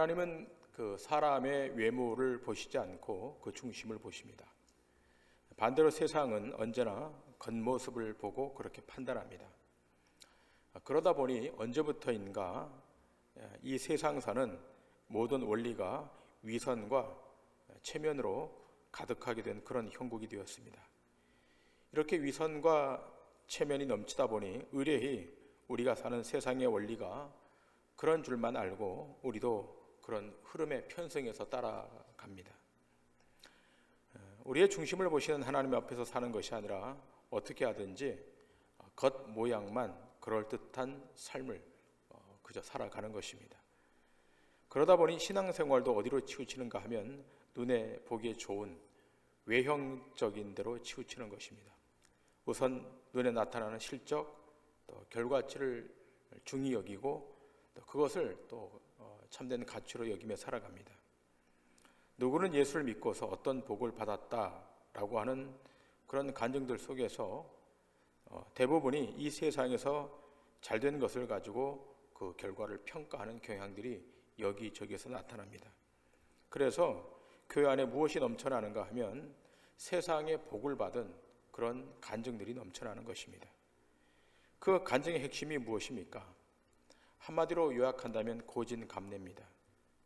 하나님은 그 사람의 외모를 보시지 않고 그 중심을 보십니다. 반대로 세상은 언제나 겉모습을 보고 그렇게 판단합니다. 그러다 보니 언제부터인가 이 세상사는 모든 원리가 위선과 체면으로 가득하게 된 그런 형국이 되었습니다. 이렇게 위선과 체면이 넘치다 보니 의뢰히 우리가 사는 세상의 원리가 그런 줄만 알고 우리도 그런 흐름에 편성해서 따라갑니다. 우리의 중심을 보시는 하나님 앞에서 사는 것이 아니라 어떻게 하든지 겉 모양만 그럴 듯한 삶을 어, 그저 살아가는 것입니다. 그러다 보니 신앙생활도 어디로 치우치는가 하면 눈에 보기에 좋은 외형적인 대로 치우치는 것입니다. 우선 눈에 나타나는 실적, 또 결과치를 중히 여기고 또 그것을 또 어, 참된 가치로 여기며 살아갑니다. 누구는 예수를 믿고서 어떤 복을 받았다라고 하는 그런 간증들 속에서 어, 대부분이 이 세상에서 잘된 것을 가지고 그 결과를 평가하는 경향들이 여기저기에서 나타납니다. 그래서 교회 안에 무엇이 넘쳐나는가 하면 세상에 복을 받은 그런 간증들이 넘쳐나는 것입니다. 그 간증의 핵심이 무엇입니까? 한마디로 요약한다면 고진감래입니다.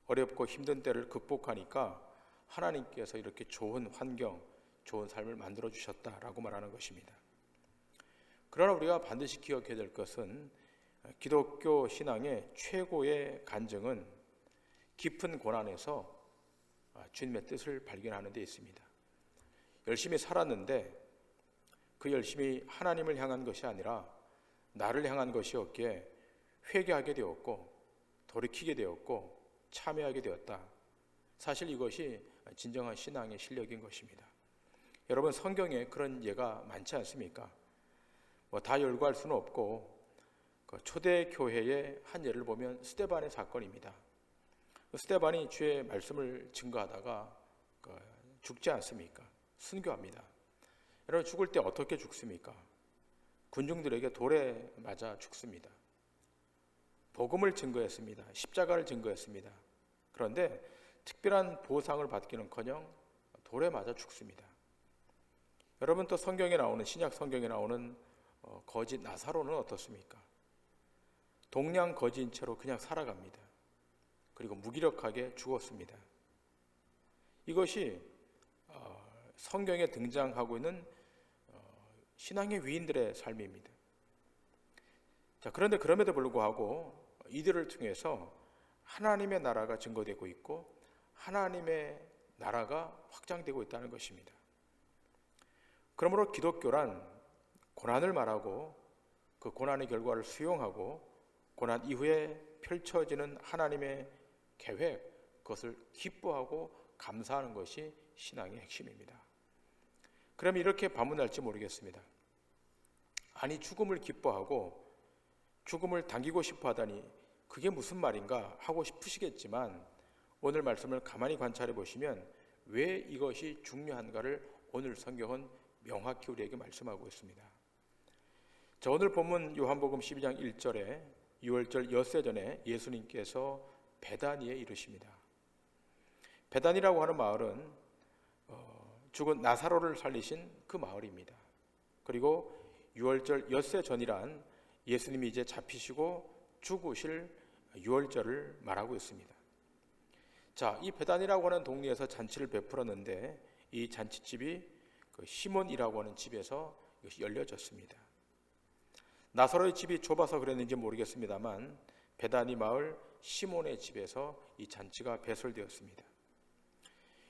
어렵고 힘든 때를 극복하니까 하나님께서 이렇게 좋은 환경, 좋은 삶을 만들어 주셨다라고 말하는 것입니다. 그러나 우리가 반드시 기억해야 될 것은 기독교 신앙의 최고의 간증은 깊은 고난에서 주님의 뜻을 발견하는 데 있습니다. 열심히 살았는데 그 열심히 하나님을 향한 것이 아니라 나를 향한 것이었기에 회개하게 되었고 돌이키게 되었고 참여하게 되었다. 사실 이것이 진정한 신앙의 실력인 것입니다. 여러분 성경에 그런 예가 많지 않습니까? 뭐 다 열거할 수는 없고 그 초대 교회의 한 예를 보면 스테반의 사건입니다. 그 스테반이 주의 말씀을 증거하다가 그 죽지 않습니까? 순교합니다. 여러분 죽을 때 어떻게 죽습니까? 군중들에게 돌에 맞아 죽습니다. 복음을 증거했습니다. 십자가를 증거했습니다. 그런데 특별한 보상을 받기는커녕 돌에 맞아 죽습니다. 여러분 또 성경에 나오는 신약 성경에 나오는 어, 거짓 나사로는 어떻습니까? 동양 거지인 채로 그냥 살아갑니다. 그리고 무기력하게 죽었습니다. 이것이 어, 성경에 등장하고 있는 어, 신앙의 위인들의 삶입니다. 자, 그런데 그럼에도 불구하고 이들을 통해서 하나님의 나라가 증거되고 있고 하나님의 나라가 확장되고 있다는 것입니다. 그러므로 기독교란 고난을 말하고 그 고난의 결과를 수용하고 고난 이후에 펼쳐지는 하나님의 계획 그것을 기뻐하고 감사하는 것이 신앙의 핵심입니다. 그럼 이렇게 반문할지 모르겠습니다. 아니 죽음을 기뻐하고 죽음을 당기고 싶어 하다니 그게 무슨 말인가 하고 싶으시겠지만 오늘 말씀을 가만히 관찰해 보시면 왜 이것이 중요한가를 오늘 성경은 명확히 우리에게 말씀하고 있습니다. 자, 오늘 본문 요한복음 12장 1절에 6월절 엿새 전에 예수님께서 베다니에 이르십니다. 베다니라고 하는 마을은 어, 죽은 나사로를 살리신 그 마을입니다. 그리고 6월절 엿새 전이란 예수님이 이제 잡히시고 죽으실 6월절을 말하고 있습니다. 자, 이 베단이라고 하는 동네에서 잔치를 베풀었는데 이 잔치집이 그 시몬이라고 하는 집에서 열려졌습니다. 나사로의 집이 좁아서 그랬는지 모르겠습니다만 베다니 마을 시몬의 집에서 이 잔치가 배설되었습니다.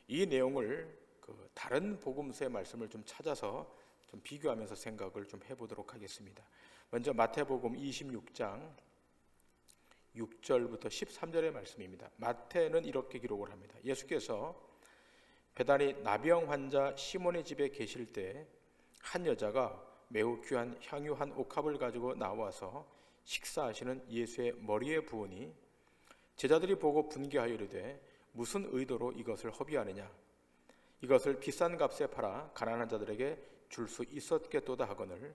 이 내용을 그 다른 복음서의 말씀을 좀 찾아서 좀 비교하면서 생각을 좀 해보도록 하겠습니다. 먼저 마태복음 26장 6절부터 13절의 말씀입니다. 마태는 이렇게 기록을 합니다. 예수께서 배단이 나병 환자 시몬의 집에 계실 때 한 여자가 매우 귀한 향유 한 옥합을 가지고 나와서 식사하시는 예수의 머리에 부으니 제자들이 보고 분개하여 이르되 무슨 의도로 이것을 허비하느냐 이것을 비싼 값에 팔아 가난한 자들에게 줄 수 있었겠도다 하거늘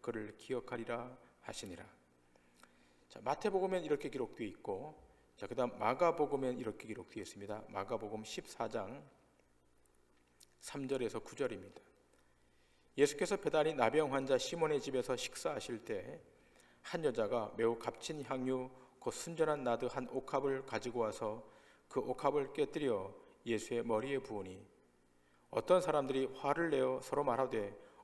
그를 기억하리라 하시니라. 자, 마태복음엔 이렇게 기록되어 있고 자, 그다음 마가복음엔 이렇게 기록되어 있습니다. 마가복음 14장 3절에서 9절입니다. 예수께서 배단이 나병 환자 시몬의 집에서 식사하실 때 한 여자가 매우 값진 향유 곧 순전한 나드 한 옥합을 가지고 와서 그 옥합을 깨뜨려 예수의 머리에 부으니 어떤 사람들이 화를 내어 서로 말하되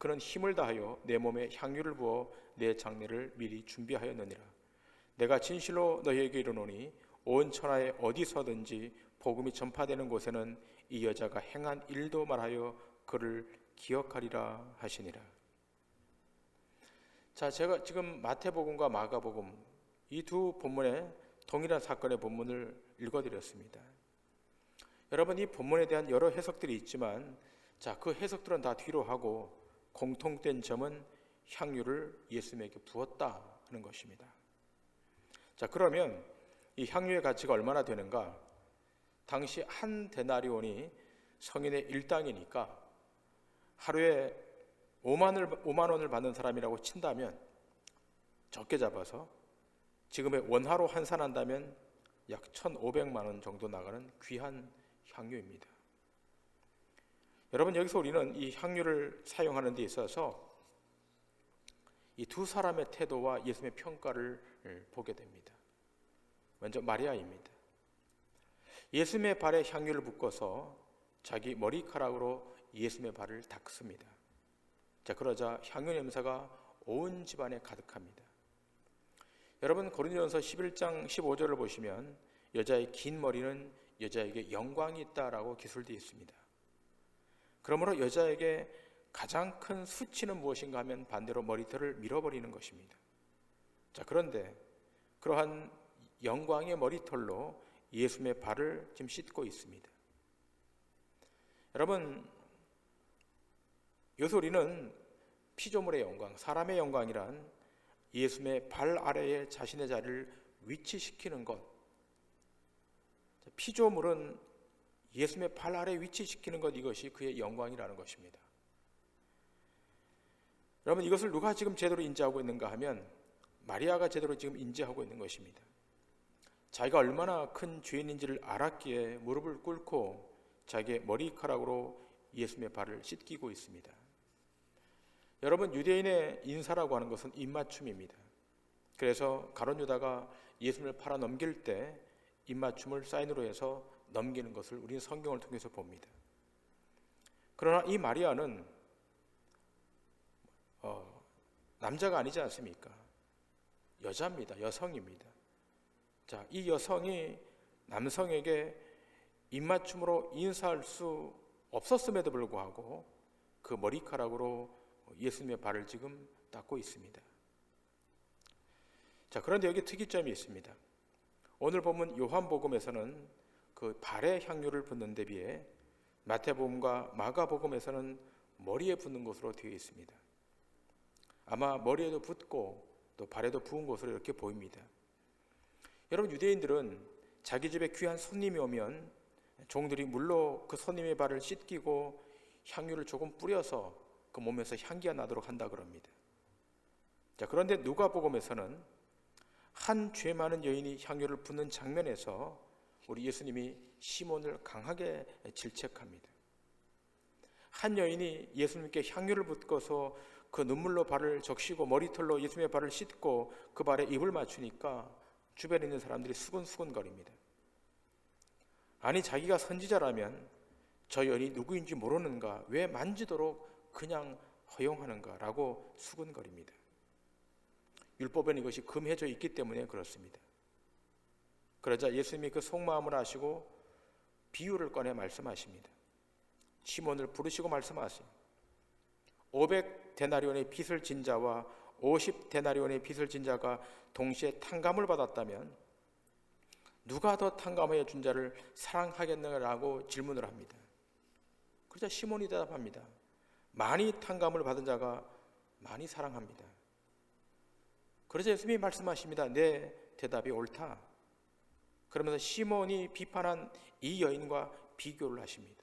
그는 힘을 다하여 내 몸에 향유를 부어 내 장례를 미리 준비하였느니라. 내가 진실로 너희에게 이르노니 온 천하에 어디서든지 복음이 전파되는 곳에는 이 여자가 행한 일도 말하여 그를 기억하리라 하시니라. 자, 제가 지금 마태복음과 마가복음 이 두 본문에 동일한 사건의 본문을 읽어드렸습니다. 여러분 이 본문에 대한 여러 해석들이 있지만 자 그 해석들은 다 뒤로 하고 공통된 점은 향유를 예수님에게 부었다 하는 것입니다. 자 그러면 이 향유의 가치가 얼마나 되는가? 당시 한 데나리온이 성인의 일당이니까 하루에 5만을, 5만 원을 받는 사람이라고 친다면 적게 잡아서 지금의 원화로 환산한다면 약 1,500만 원 정도 나가는 귀한 향유입니다. 여러분 여기서 우리는 이 향유를 사용하는 데 있어서 이 두 사람의 태도와 예수님의 평가를 보게 됩니다. 먼저 마리아입니다. 예수님의 발에 향유를 붓고서 자기 머리카락으로 예수님의 발을 닦습니다. 자 그러자 향유 냄새가 온 집안에 가득합니다. 여러분 고린도전서 11장 15절을 보시면 여자의 긴 머리는 여자에게 영광이 있다라고 기술되어 있습니다. 그러므로 여자에게 가장 큰 수치는 무엇인가 하면 반대로 머리털을 밀어버리는 것입니다. 자, 그런데 그러한 영광의 머리털로 예수님의 발을 지금 씻고 있습니다. 여러분, 요소리는 피조물의 영광, 사람의 영광이란 예수님의 발 아래에 자신의 자리를 위치시키는 것. 피조물은 예수님의 발 아래 위치시키는 것 이것이 그의 영광이라는 것입니다. 여러분 이것을 누가 지금 제대로 인지하고 있는가 하면 마리아가 제대로 지금 인지하고 있는 것입니다. 자기가 얼마나 큰 죄인인지를 알았기에 무릎을 꿇고 자기의 머리카락으로 예수님의 발을 씻기고 있습니다. 여러분 유대인의 인사라고 하는 것은 입맞춤입니다. 그래서 가론 유다가 예수님을 팔아 넘길 때 입맞춤을 사인으로 해서 넘기는 것을 우리는 성경을 통해서 봅니다. 그러나 이 마리아는 어, 남자가 아니지 않습니까? 여자입니다. 여성입니다. 자, 이 여성이 남성에게 입맞춤으로 인사할 수 없었음에도 불구하고 그 머리카락으로 예수님의 발을 지금 닦고 있습니다. 자, 그런데 여기 특이점이 있습니다. 오늘 보면 요한복음에서는 그 발에 향유를 붓는 데 비해 마태복음과 마가복음에서는 머리에 붓는 것으로 되어 있습니다. 아마 머리에도 붓고 또 발에도 부은 것으로 이렇게 보입니다. 여러분 유대인들은 자기 집에 귀한 손님이 오면 종들이 물로 그 손님의 발을 씻기고 향유를 조금 뿌려서 그 몸에서 향기가 나도록 한다 그럽니다. 자, 그런데 누가복음에서는 한 죄 많은 여인이 향유를 붓는 장면에서 우리 예수님이 시몬을 강하게 질책합니다. 한 여인이 예수님께 향유를 붓고서 그 눈물로 발을 적시고 머리털로 예수님의 발을 씻고 그 발에 입을 맞추니까 주변에 있는 사람들이 수근수근거립니다. 아니 자기가 선지자라면 저 여인이 누구인지 모르는가? 왜 만지도록 그냥 허용하는가라고 수근거립니다. 율법에는 이것이 금해져 있기 때문에 그렇습니다. 그러자 예수님이 그 속마음을 아시고 비유를 꺼내 말씀하십니다. 시몬을 부르시고 말씀하세요. 500 데나리온의 빚을 진 자와 50 데나리온의 빚을 진 자가 동시에 탕감을 받았다면 누가 더 탕감하여 준 자를 사랑하겠느냐라고 질문을 합니다. 그러자 시몬이 대답합니다. 많이 탕감을 받은 자가 많이 사랑합니다. 그러자 예수님이 말씀하십니다. 내 대답이 옳다. 그러면서 시몬이 비판한 이 여인과 비교를 하십니다.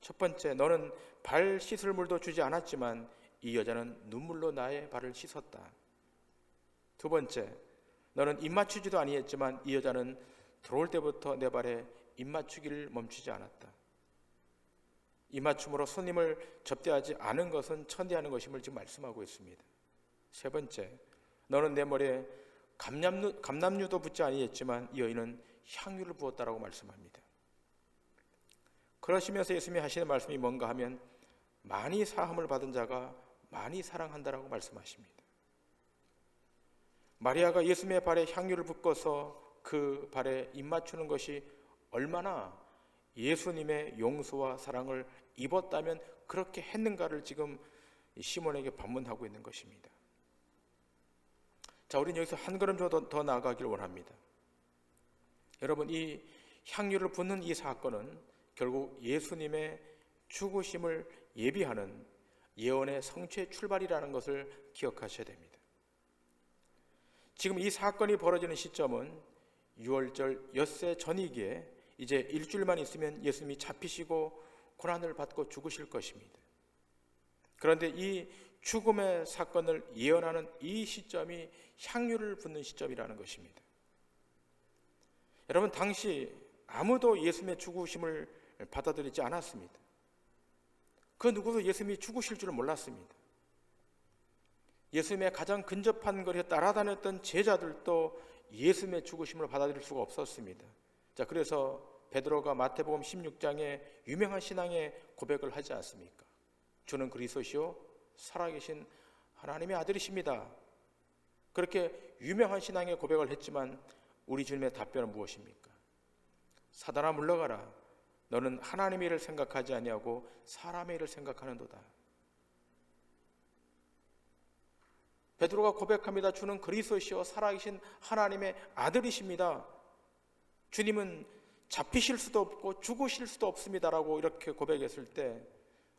첫 번째, 너는 발 씻을 물도 주지 않았지만 이 여자는 눈물로 나의 발을 씻었다. 두 번째, 너는 입 맞추지도 아니했지만 이 여자는 들어올 때부터 내 발에 입 맞추기를 멈추지 않았다. 입 맞춤으로 손님을 접대하지 않은 것은 천대하는 것임을 지금 말씀하고 있습니다. 세 번째, 너는 내 머리에 감남유, 감남유도 붙지 아니했지만 이 여인은 향유를 부었다라고 말씀합니다. 그러시면서 예수님이 하시는 말씀이 뭔가 하면 많이 사함을 받은 자가 많이 사랑한다라고 말씀하십니다. 마리아가 예수님의 발에 향유를 붓고서 그 발에 입 맞추는 것이 얼마나 예수님의 용서와 사랑을 입었다면 그렇게 했는가를 지금 시몬에게 반문하고 있는 것입니다. 자, 우리는 여기서 한 걸음 더, 더 나아가길 원합니다. 여러분, 이 향유를 붓는 이 사건은 결국 예수님의 죽으심을 예비하는 예언의 성취의 출발이라는 것을 기억하셔야 됩니다. 지금 이 사건이 벌어지는 시점은 6월절 엿새 전이기에 이제 일주일만 있으면 예수님이 잡히시고 고난을 받고 죽으실 것입니다. 그런데 이 죽음의 사건을 예언하는 이 시점이 향유를 붓는 시점이라는 것입니다. 여러분 당시 아무도 예수님의 죽으심을 받아들이지 않았습니다. 그 누구도 예수님이 죽으실 줄을 몰랐습니다. 예수님의 가장 근접한 거리에 따라다녔던 제자들도 예수님의 죽으심을 받아들일 수가 없었습니다. 자, 그래서 베드로가 마태복음 16장에 유명한 신앙의 고백을 하지 않습니까? 주는 그리스도시요 살아계신 하나님의 아들이십니다. 그렇게 유명한 신앙의 고백을 했지만 우리 주님의 답변은 무엇입니까? 사단아 물러가라. 너는 하나님의 일을 생각하지 아니하고 사람의 일을 생각하는도다. 베드로가 고백합니다. 주는 그리스도시요 살아계신 하나님의 아들이십니다. 주님은 잡히실 수도 없고 죽으실 수도 없습니다라고 이렇게 고백했을 때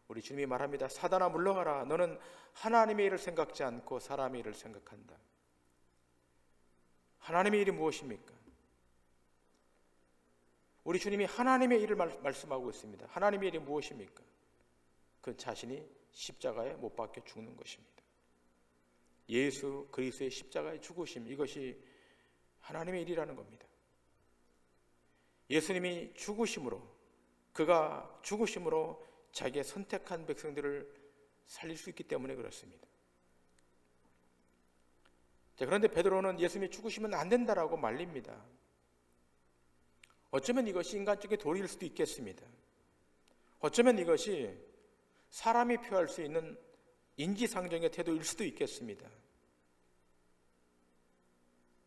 우리 주님이 말합니다. 사단아 물러가라. 너는 하나님의 일을 생각지 않고 사람의 일을 생각한다. 하나님의 일이 무엇입니까? 우리 주님이 하나님의 일을 말 씀하고 있습니다. 하나님의 일이 무엇입니까? 그 자신이 십자가에 못 박혀 죽는 것입니다. 예수 그리스도의 십자가의 죽으심 이것이 하나님의 일이라는 겁니다. 예수님이 죽으심으로 그가 죽으심으로 자기의 선택한 백성들을 살릴 수 있기 때문에 그렇습니다. 자, 그런데 베드로는 예수님이 죽으시면 안 된다라고 말립니다. 어쩌면 이것이 인간적인 도리일 수도 있겠습니다. 어쩌면 이것이 사람이 표할 수 있는 인지상정의 태도일 수도 있겠습니다.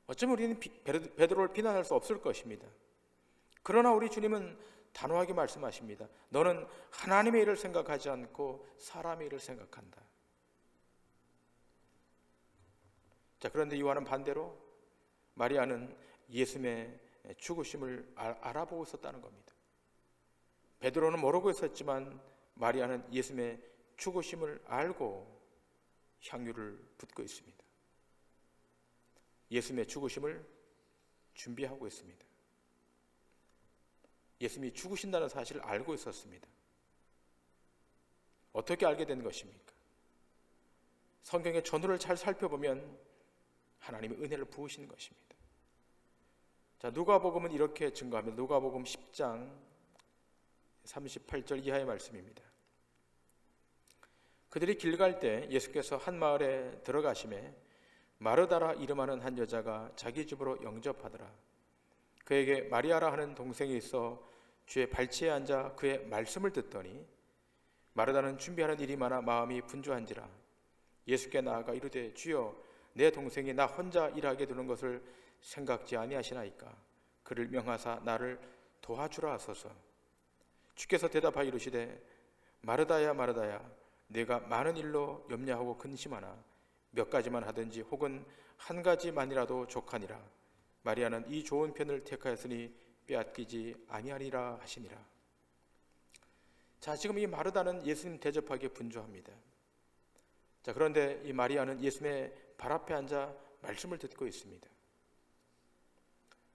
어쩌면 우리는 베드로를 비난할 수 없을 것입니다. 그러나 우리 주님은 단호하게 말씀하십니다. 너는 하나님의 일을 생각하지 않고 사람의 일을 생각한다. 자, 그런데 이와는 반대로 마리아는 예수님의 죽으심을 알아보고 있었다는 겁니다. 베드로는 모르고 있었지만 마리아는 예수님의 죽으심을 알고 향유를 붓고 있습니다. 예수님의 죽으심을 준비하고 있습니다. 예수님이 죽으신다는 사실을 알고 있었습니다. 어떻게 알게 된 것입니까? 성경의 전후를 잘 살펴보면 하나님의 은혜를 부으시는 것입니다. 자, 누가복음은 이렇게 증거합니다. 누가복음 10장 38절 이하의 말씀입니다. 그들이 길 갈 때 예수께서 한 마을에 들어가심에 마르다라 이름하는 한 여자가 자기 집으로 영접하더라. 그에게 마리아라 하는 동생이 있어 주의 발치에 앉아 그의 말씀을 듣더니 마르다는 준비하는 일이 많아 마음이 분주한지라 예수께 나아가 이르되 주여 내 동생이 나 혼자 일하게 두는 것을 생각지 아니하시나이까? 그를 명하사 나를 도와주라 하소서. 주께서 대답하여 이르시되 마르다야 마르다야 내가 많은 일로 염려하고 근심하나 몇 가지만 하든지 혹은 한 가지만이라도 족하니라. 마리아는 이 좋은 편을 택하였으니 빼앗기지 아니하리라 하시니라. 자 지금 이 마르다는 예수님 대접하기에 분주합니다. 자 그런데 이 마리아는 예수님의 발 앞에 앉아 말씀을 듣고 있습니다.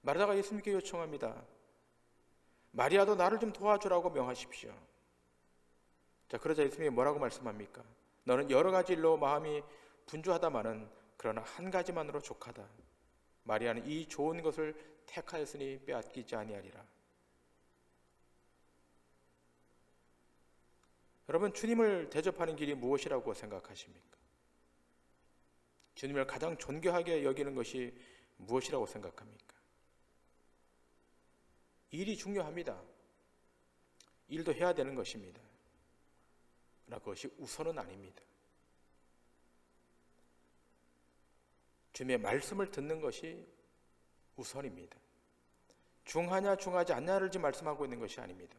마르다가 예수님께 요청합니다. 마리아도 나를 좀 도와주라고 명하십시오. 자 그러자 예수님이 뭐라고 말씀합니까? 너는 여러 가지 일로 마음이 분주하다마는 그러나 한 가지만으로 족하다. 마리아는 이 좋은 것을 택하였으니 빼앗기지 아니하리라. 여러분 주님을 대접하는 길이 무엇이라고 생각하십니까? 주님을 가장 존경하게 여기는 것이 무엇이라고 생각합니까? 일이 중요합니다. 일도 해야 되는 것입니다. 그러나 그것이 우선은 아닙니다. 주님의 말씀을 듣는 것이 우선입니다. 중하냐 중하지 않냐를 지금 말씀하고 있는 것이 아닙니다.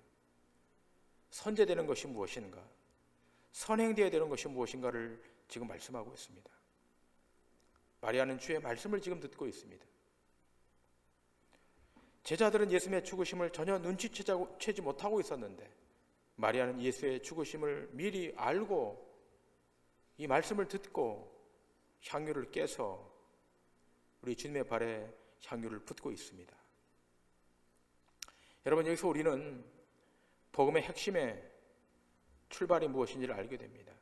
선제되는 것이 무엇인가? 선행되어야 되는 것이 무엇인가를 지금 말씀하고 있습니다. 마리아는 주의 말씀을 지금 듣고 있습니다. 제자들은 예수님의 죽으심을 전혀 눈치채지 못하고 있었는데 마리아는 예수의 죽으심을 미리 알고 이 말씀을 듣고 향유를 깨서 우리 주님의 발에 향유를 붓고 있습니다. 여러분 여기서 우리는 복음의 핵심의 출발이 무엇인지를 알게 됩니다.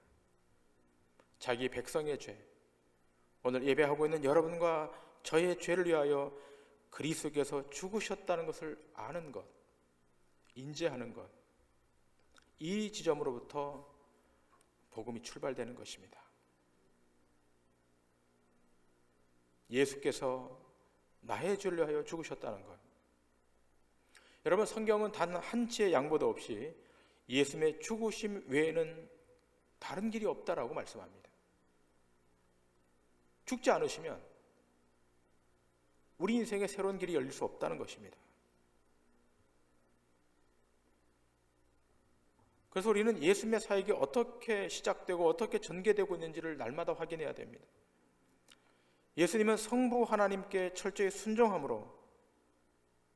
자기 백성의 죄. 오늘 예배하고 있는 여러분과 저의 죄를 위하여 그리스도께서 죽으셨다는 것을 아는 것, 인지하는 것. 이 지점으로부터 복음이 출발되는 것입니다. 예수께서 나의 죄를 위하여 죽으셨다는 것. 여러분 성경은 단 한 치의 양보도 없이 예수님의 죽으심 외에는 다른 길이 없다라고 말씀합니다. 죽지 않으시면 우리 인생에 새로운 길이 열릴 수 없다는 것입니다. 그래서 우리는 예수님의 사역이 어떻게 시작되고 어떻게 전개되고 있는지를 날마다 확인해야 됩니다. 예수님은 성부 하나님께 철저히 순종함으로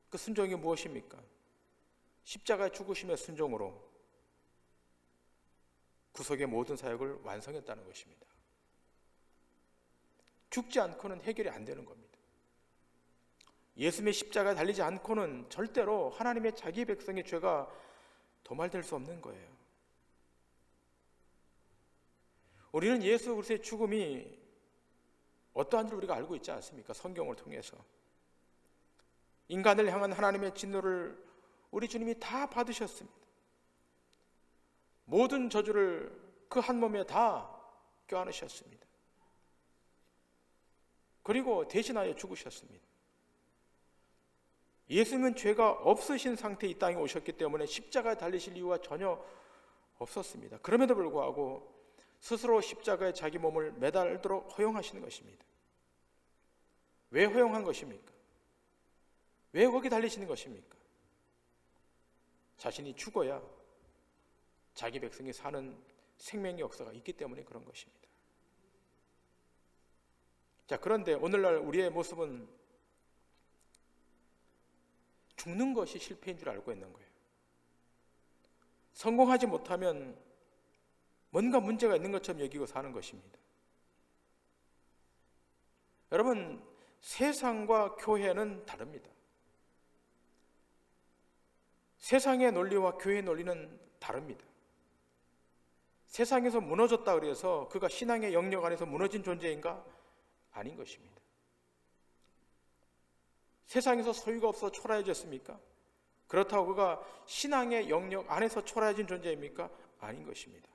그 순종이 무엇입니까? 십자가의 죽으심의 순종으로 구속의 모든 사역을 완성했다는 것입니다. 죽지 않고는 해결이 안 되는 겁니다. 예수님의 십자가에 달리지 않고는 절대로 하나님의 자기 백성의 죄가 도말될 수 없는 거예요. 우리는 예수 그리스도의 죽음이 어떠한지를 우리가 알고 있지 않습니까? 성경을 통해서 인간을 향한 하나님의 진노를 우리 주님이 다 받으셨습니다. 모든 저주를 그 한 몸에 다 껴안으셨습니다. 그리고 대신하여 죽으셨습니다. 예수님은 죄가 없으신 상태에 이 땅에 오셨기 때문에 십자가에 달리실 이유가 전혀 없었습니다. 그럼에도 불구하고 스스로 십자가에 자기 몸을 매달도록 허용하시는 것입니다. 왜 허용한 것입니까? 왜 거기 달리시는 것입니까? 자신이 죽어야 자기 백성이 사는 생명의 역사가 있기 때문에 그런 것입니다. 자, 그런데 오늘날 우리의 모습은 죽는 것이 실패인 줄 알고 있는 거예요. 성공하지 못하면 뭔가 문제가 있는 것처럼 여기고 사는 것입니다. 여러분, 세상과 교회는 다릅니다. 세상의 논리와 교회의 논리는 다릅니다. 세상에서 무너졌다 그래서 그가 신앙의 영역 안에서 무너진 존재인가? 아닌 것입니다. 세상에서 소유가 없어 초라해졌습니까? 그렇다고 그가 신앙의 영역 안에서 초라해진 존재입니까? 아닌 것입니다.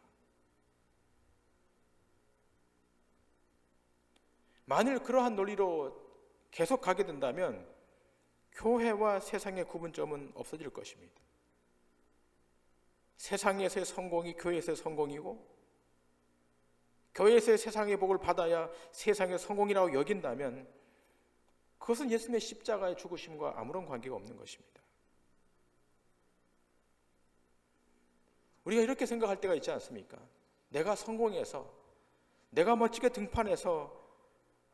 만일 그러한 논리로 계속 가게 된다면 교회와 세상의 구분점은 없어질 것입니다. 세상에서의 성공이 교회에서의 성공이고 교회에서의 세상의 복을 받아야 세상의 성공이라고 여긴다면 그것은 예수님의 십자가의 죽으심과 아무런 관계가 없는 것입니다. 우리가 이렇게 생각할 때가 있지 않습니까? 내가 성공해서 내가 멋지게 등판해서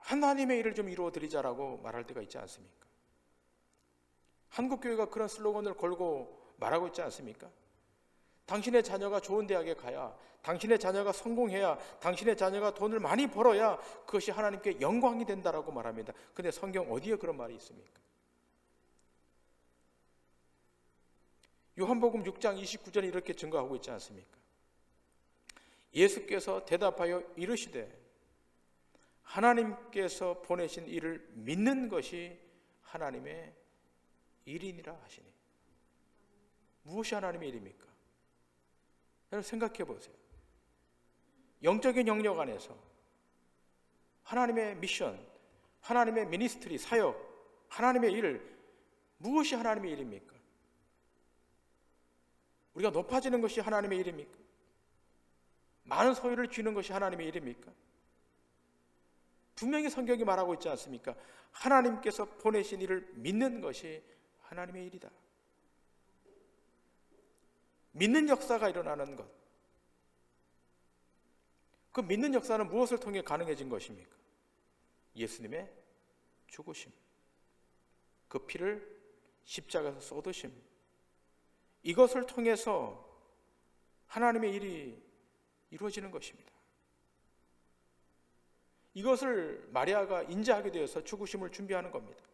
하나님의 일을 좀 이루어 드리자라고 말할 때가 있지 않습니까? 한국 교회가 그런 슬로건을 걸고 말하고 있지 않습니까? 당신의 자녀가 좋은 대학에 가야, 당신의 자녀가 성공해야, 당신의 자녀가 돈을 많이 벌어야 그것이 하나님께 영광이 된다라고 말합니다. 근데 성경 어디에 그런 말이 있습니까? 요한복음 6장 29절에 이렇게 증거하고 있지 않습니까? 예수께서 대답하여 이르시되 하나님께서 보내신 일을 믿는 것이 하나님의 일이니라 하시니 무엇이 하나님의 일입니까? 여러분 생각해 보세요. 영적인 영역 안에서 하나님의 미션, 하나님의 미니스트리, 사역, 하나님의 일 무엇이 하나님의 일입니까? 우리가 높아지는 것이 하나님의 일입니까? 많은 소유를 쥐는 것이 하나님의 일입니까? 분명히 성경이 말하고 있지 않습니까? 하나님께서 보내신 일을 믿는 것이 하나님의 일이다. 믿는 역사가 일어나는 것. 그 믿는 역사는 무엇을 통해 가능해진 것입니까? 예수님의 죽으심. 그 피를 십자가에서 쏟으심. 이것을 통해서 하나님의 일이 이루어지는 것입니다. 이것을 마리아가 인지하게 되어서 죽으심을 준비하는 겁니다.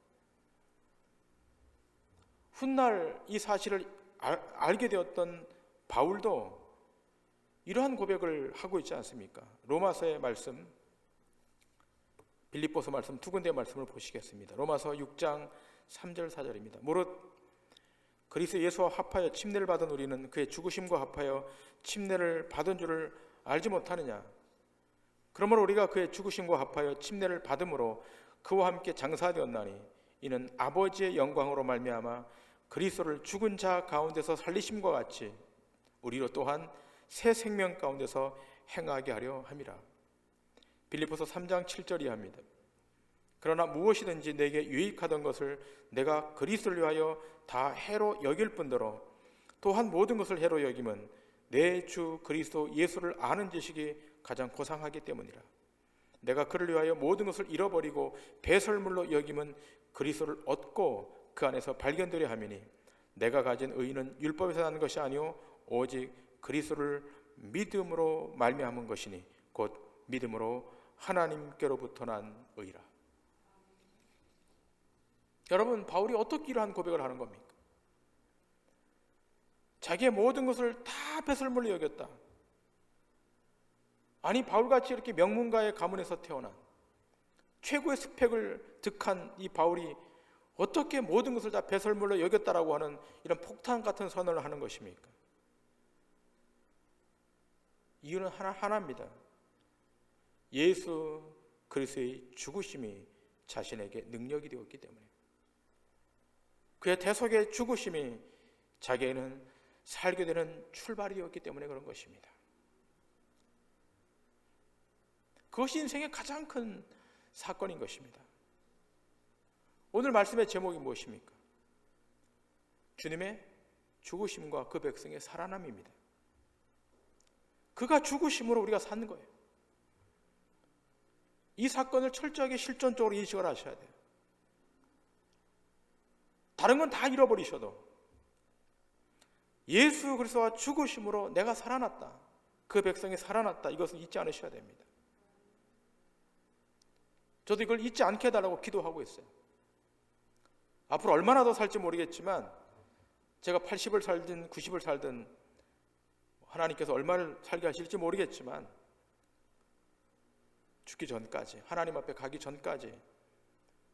훗날 이 사실을 알, 게 되었던 바울도 이러한 고백을 하고 있지 않습니까? 로마서의 말씀, 빌립보서 말씀 두 군데의 말씀을 보시겠습니다. 로마서 6장 3절 4절입니다. 무릇 그리스도 예수와 합하여 침례를 받은 우리는 그의 죽으심과 합하여 침례를 받은 줄을 알지 못하느냐? 그러므로 우리가 그의 죽으심과 합하여 침례를 받음으로 그와 함께 장사되었나니 이는 아버지의 영광으로 말미암아 그리스도를 죽은 자 가운데서 살리심과 같이 우리로 또한 새 생명 가운데서 행하게 하려 함이라. 빌립보서 3장 7절이 합니다. 그러나 무엇이든지 내게 유익하던 것을 내가 그리스도를 위하여 다 해로 여길 뿐더러 또한 모든 것을 해로 여김은 내 주 그리스도 예수를 아는 지식이 가장 고상하기 때문이라. 내가 그를 위하여 모든 것을 잃어버리고 배설물로 여김은 그리스도를 얻고 그 안에서 발견되려 함이니 내가 가진 의는 율법에서 나는 것이 아니요 오직 그리스도를 믿음으로 말미암은 것이니 곧 믿음으로 하나님께로부터 난 의라. 여러분 바울이 어떻게 이러한 고백을 하는 겁니까? 자기의 모든 것을 다 배설물로 여겼다. 아니 바울같이 이렇게 명문가의 가문에서 태어난 최고의 스펙을 득한 이 바울이 어떻게 모든 것을 다 배설물로 여겼다라고 하는 이런 폭탄 같은 선언을 하는 것입니까? 이유는 하나 하나입니다. 예수 그리스도의 죽으심이 자신에게 능력이 되었기 때문에 그의 대속의 죽으심이 자기에는 살게 되는 출발이었기 때문에 그런 것입니다. 그것이 인생의 가장 큰 사건인 것입니다. 오늘 말씀의 제목이 무엇입니까? 주님의 죽으심과 그 백성의 살아남입니다. 그가 죽으심으로 우리가 사는 거예요. 이 사건을 철저하게 실존적으로 인식을 하셔야 돼요. 다른 건 다 잃어버리셔도 예수 그리스도와 죽으심으로 내가 살아났다. 그 백성이 살아났다. 이것을 잊지 않으셔야 됩니다. 저도 이걸 잊지 않게 해달라고 기도하고 있어요. 앞으로 얼마나 더 살지 모르겠지만 제가 80을 살든 90을 살든 하나님께서 얼마를 살게 하실지 모르겠지만 죽기 전까지 하나님 앞에 가기 전까지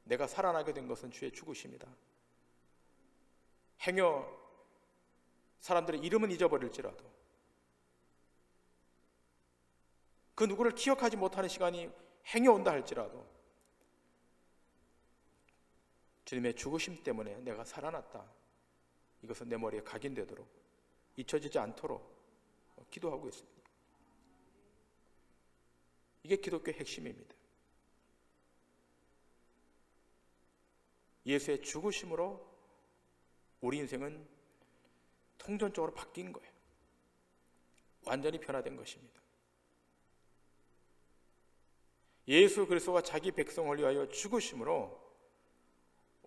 내가 살아나게 된 것은 주의 죽으십니다. 행여 사람들의 이름은 잊어버릴지라도 그 누구를 기억하지 못하는 시간이 행여 온다 할지라도 주님의 죽으심 때문에 내가 살아났다. 이것은 내 머리에 각인되도록 잊혀지지 않도록 기도하고 있습니다. 이게 기독교의 핵심입니다. 예수의 죽으심으로 우리 인생은 통전적으로 바뀐 거예요. 완전히 변화된 것입니다. 예수 그리스도가 자기 백성을 위하여 죽으심으로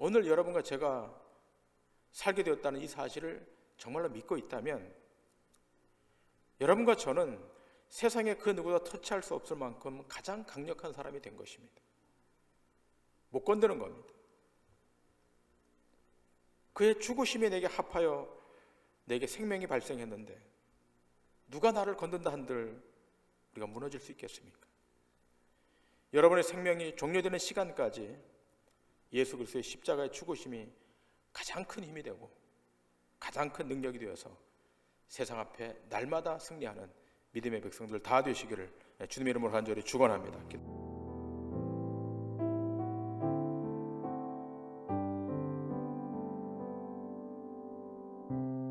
오늘 여러분과 제가 살게 되었다는 이 사실을 정말로 믿고 있다면 여러분과 저는 세상에 그 누구도 터치할 수 없을 만큼 가장 강력한 사람이 된 것입니다. 못 건드는 겁니다. 그의 죽으심이 내게 합하여 내게 생명이 발생했는데 누가 나를 건든다 한들 우리가 무너질 수 있겠습니까? 여러분의 생명이 종료되는 시간까지 예수 그리스도의 십자가의 죽으심이 가장 큰 힘이 되고 가장 큰 능력이 되어서 세상 앞에 날마다 승리하는 믿음의 백성들 다 되시기를 주님의 이름으로 간절히 축원합니다.